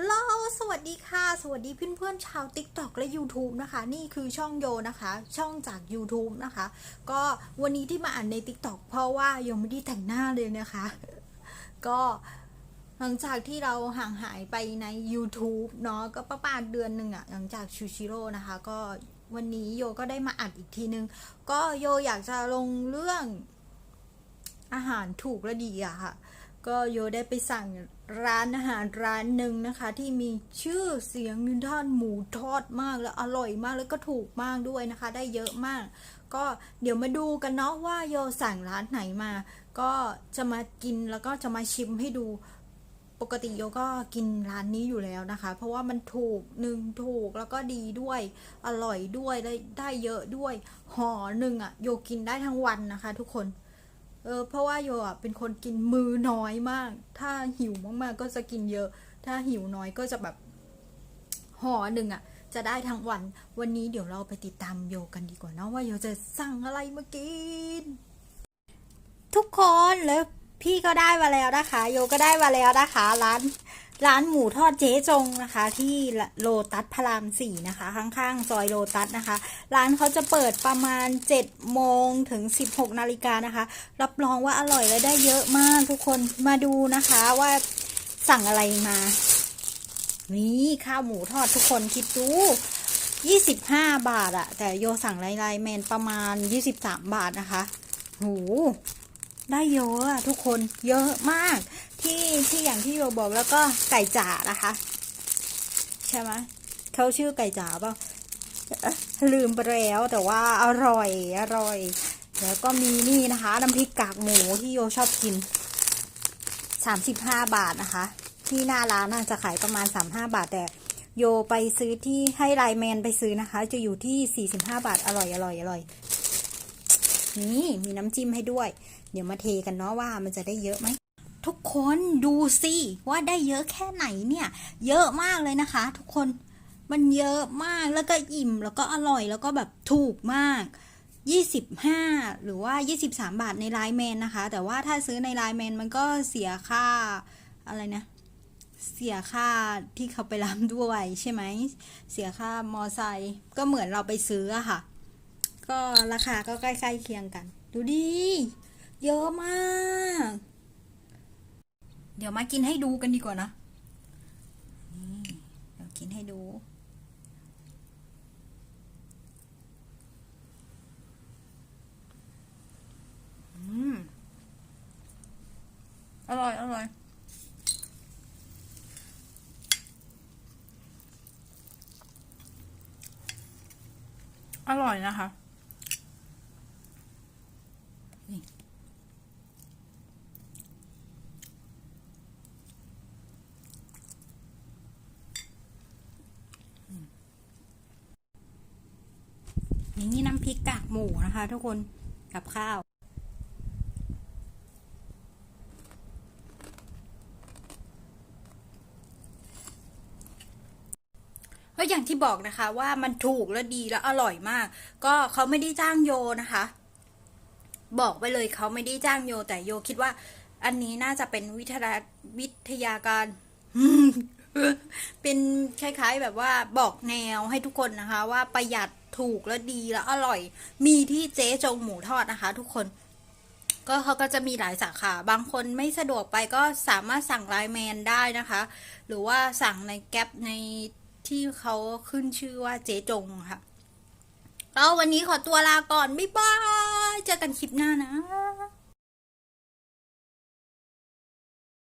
ฮัลโหล สวัสดีค่ะ สวัสดีเพื่อนๆชาว TikTok และ YouTube นะคะ นี่คือช่องโยนะคะ ช่องจาก YouTube นะคะ ก็วันนี้ที่มาอ่านใน TikTok เพราะว่าโยไม่ได้แต่งหน้าเลยนะคะ ก็หลังจากที่เราห่างหายไปใน YouTube เนาะ ก็ประมาณเดือนหนึ่งอะหลังจากชูชิโร่นะคะ ก็วันนี้โยก็ได้มาอัดอีกทีนึง ก็โยอยากจะลงเรื่องอาหารถูกและดีอะค่ะ ก็โยได้ไปสั่งร้านอาหารร้านหนึ่งนะคะ ที่มีชื่อเสียงในด้านหมูทอดมากและอร่อยมากแล้วก็ถูกมากด้วยนะคะ ได้เยอะมาก ก็เดี๋ยวมาดูกันเนาะว่าโยสั่งร้านไหนมา ก็จะมากินแล้วก็จะมาชิมให้ดูปกติโยก็กินร้านนี้อยู่แล้วนะคะ เพราะว่ามันถูกหนึ่งถูกแล้วก็ดีด้วย อร่อยด้วยได้ได้เยอะด้วยห่อหนึ่งอะโยกินได้ทั้งวันนะคะ ทุกคน เออเพราะว่าโยอะเป็นคนกินมือน้อยมาก ถ้าหิวมากๆก็จะกินเยอะ ถ้าหิวน้อยก็จะแบบห่อหนึ่งอะ จะได้ทั้งวัน วันนี้เดี๋ยวเราไปติดตามโยกันดีกว่าเนาะว่าโยจะสั่งอะไรมากิน ทุกคนแล้วพี่ก็ได้มาแล้วนะคะ โยก็ได้มาแล้วนะคะ ร้าน ร้านหมูทอดเจ๊จงนะคะ ที่โลตัสพระรามสี่นะคะ ข้างๆ ซอยโลตัสนะคะ ร้านเขาจะเปิดประมาณ7โมงถึง 16นาฬิกานะคะ รับรองว่าอร่อยและได้เยอะมากทุกคนมาดูนะคะว่าสั่งอะไรมา นี่ข้าวหมูทอดทุกคนคิดดู25 บาทอะแต่โยสั่งไลไลแมนประมาณ 23 บาทนะคะโหได้เยอะอะทุกคนเยอะมาก ที่อย่างที่โยบอกแล้วก็ไก่จ๋านะคะ ใช่ไหมเขาชื่อไก่จ๋าเปล่าเอ๊ะลืมไปแล้วแต่ว่าอร่อยอร่อย แล้วก็มีนี่นะคะน้ำพริกกากหมูที่โยชอบกิน 35 บาทนะคะ ที่หน้าร้านน่าจะขายประมาณ 35 บาท แต่โยไปซื้อที่ให้ไลแมนไปซื้อนะคะ จะอยู่ที่ 45 บาทอร่อยอร่อยอร่อยนี่มีน้ำจิ้มให้ด้วย เดี๋ยวมาเทกันเนาะว่ามันจะได้เยอะไหม ทุกคนดูสิว่าได้เยอะแค่ไหนเนี่ย เยอะมากเลยนะคะ ทุกคนมันเยอะมากแล้วก็อิ่มแล้วก็อร่อยแล้วก็แบบถูกมาก 25 หรือว่า 23 บาทในไลน์แมนนะคะ แต่ว่าถ้าซื้อในไลน์แมนมันก็เสียค่าอะไรนะ เสียค่าที่เขาไปรับด้วยใช่ไหม เสียค่ามอไซค์ก็เหมือนเราไปซื้ออะค่ะ ก็ราคาก็ใกล้ๆเคียงกัน ดูดิ เยอะมาก เดี๋ยวมากินให้ดูกันดีกว่านะนี่เดี๋ยวกินให้ดูอืมอร่อย อร่อย อร่อยนะคะ นี่น้ำพริกกากหมูนะคะ ทุกคนกับข้าว ก็อย่างที่บอกนะคะว่ามันถูกและดีและอร่อยมาก ก็เขาไม่ได้จ้างโยนะคะ บอกไปเลยเขาไม่ได้จ้างโย แต่โยคิดว่า อันนี้น่าจะเป็นวิทยาวิทยาการเป็นคล้ายๆแบบว่าบอกแนวให้ทุกคนนะคะ ว่าประหยัด ถูกและดีและอร่อย มีที่เจ๊จงหมูทอดนะคะ ทุกคน ก็เขาก็จะมีหลายสาขา บางคนไม่สะดวกไปก็สามารถสั่งไลน์แมนได้นะคะ หรือว่าสั่งในแก๊ปในที่เขาขึ้นชื่อว่าเจ๊จงค่ะแล้ววันนี้ขอตัวลาก่อน บ๊ายบาย เจอกันคลิปหน้านะ